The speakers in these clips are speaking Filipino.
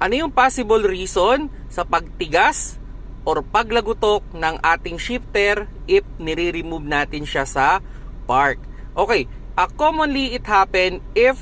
Ano yung possible reason sa pagtigas or paglagutok ng ating shifter if nire-remove natin siya sa park? Okay, uh, commonly it happen if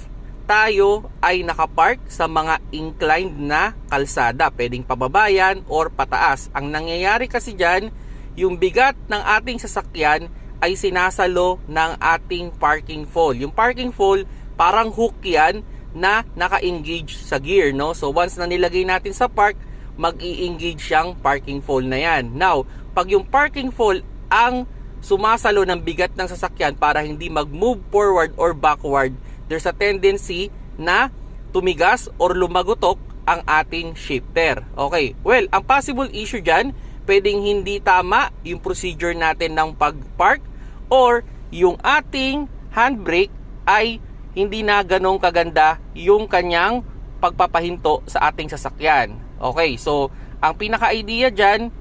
tayo ay nakapark sa mga inclined na kalsada. Pwedeng pababayan or pataas. Ang nangyayari kasi dyan, yung bigat ng ating sasakyan ay sinasalo ng ating parking fall. Yung parking fall, parang hook yan na naka-engage sa gear. No? So once na nilagay natin sa park, mag-i-engage siyang parking fall na yan. Now, pag yung parking fall ang sumasalo ng bigat ng sasakyan para hindi mag-move forward or backward, there's a tendency na tumigas or lumagutok ang ating shifter. Okay, well, ang possible issue dyan, pwedeng hindi tama yung procedure natin ng pag-park or yung ating handbrake ay hindi na ganong kaganda yung kanyang pagpapahinto sa ating sasakyan. Okay, so ang pinaka-idea dyan,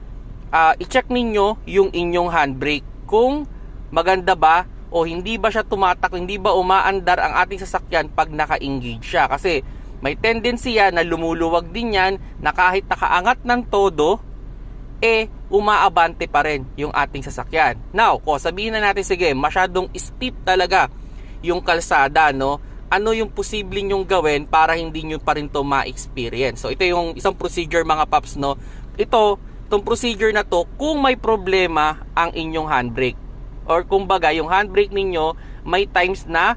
uh, i-check ninyo yung inyong handbrake kung maganda ba o hindi ba siya tumatak, hindi ba umaandar ang ating sasakyan pag naka-engage siya. Kasi may tendency yan na lumuluwag din yan na kahit nakaangat ng todo, eh umaabante pa rin yung ating sasakyan. Now, ko sabihin na natin sige, masyadong steep talaga yung kalsada, no? Ano yung posible nyong gawin para hindi nyo pa rin to ma-experience? So, ito yung isang procedure mga paps, no? Ito, itong procedure na to, kung may problema ang inyong handbrake or kumbaga yung handbrake ninyo may times na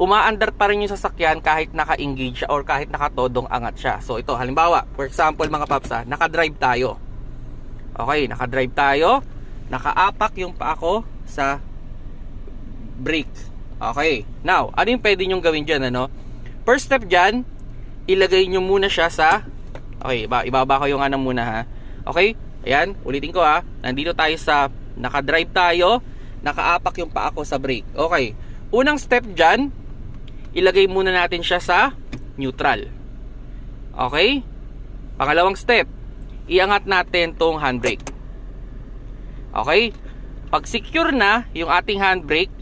umaandar pa rin yung sasakyan kahit naka-engage siya or kahit nakatodong angat siya. So ito halimbawa, for example mga paps ha, naka-drive tayo. Okay, naka-drive tayo, nakaapak yung paa ko sa brake. Okay, now, ano yung pwede nyong gawin dyan, ano? First step dyan, ilagay nyo muna siya sa, okay, iba, ibaba ko yung ano muna ha. Okay, ayan, ulitin ko ha, nandito tayo sa Naka-drive tayo, nakaapak yung paa ko sa brake. Okay. Unang step dyan, ilagay muna natin siya sa neutral. Okay? Pangalawang step, iangat natin tong handbrake. Okay? Pag secure na yung ating handbrake,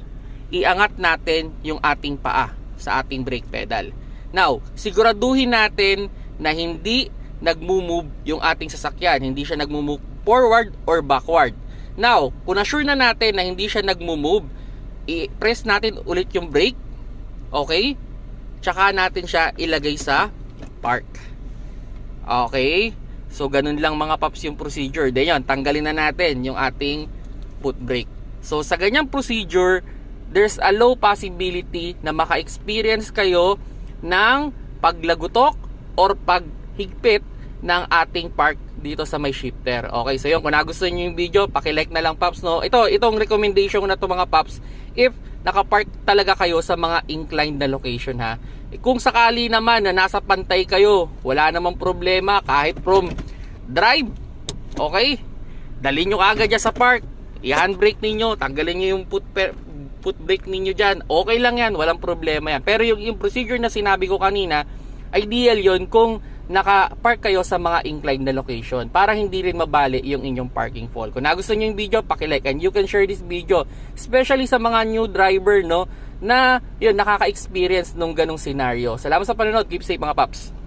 iangat natin yung ating paa sa ating brake pedal. Now, siguraduhin natin na hindi nagmo-move yung ating sasakyan. Hindi siya nagmo-move forward or backward. Now, kung na-sure na natin na hindi siya nagmo-move, i-press natin ulit yung brake. Okay? Tsaka natin siya ilagay sa park. Okay? So, ganun lang mga paps yung procedure. Then yun, tanggalin na natin yung ating foot brake. So, sa ganyang procedure, there's a low possibility na maka-experience kayo ng paglagutok or paghigpit ng ating park dito sa may shifter. Okay, so yun, kung nagustuhan nyo yung video, pakilike na lang paps, no? Ito, itong recommendation ko na to mga paps, if nakapark talaga kayo sa mga inclined na location ha. Kung sakali naman na nasa pantay kayo, wala namang problema kahit from drive. Okay? Dali nyo agad dyan sa park. I-handbrake ninyo, tanggalin nyo yung foot, foot brake ninyo dyan. Okay lang yan, walang problema yan. Pero yung, yung procedure na sinabi ko kanina, ideal yon kung naka-park kayo sa mga inclined na location para hindi rin mabali yung inyong parking fall. Kung nagustuhan niyo yung video, paki-like and you can share this video, especially sa mga new driver no na yun nakaka-experience nung ganong scenario. Salamat sa panonood. Keep safe mga paps.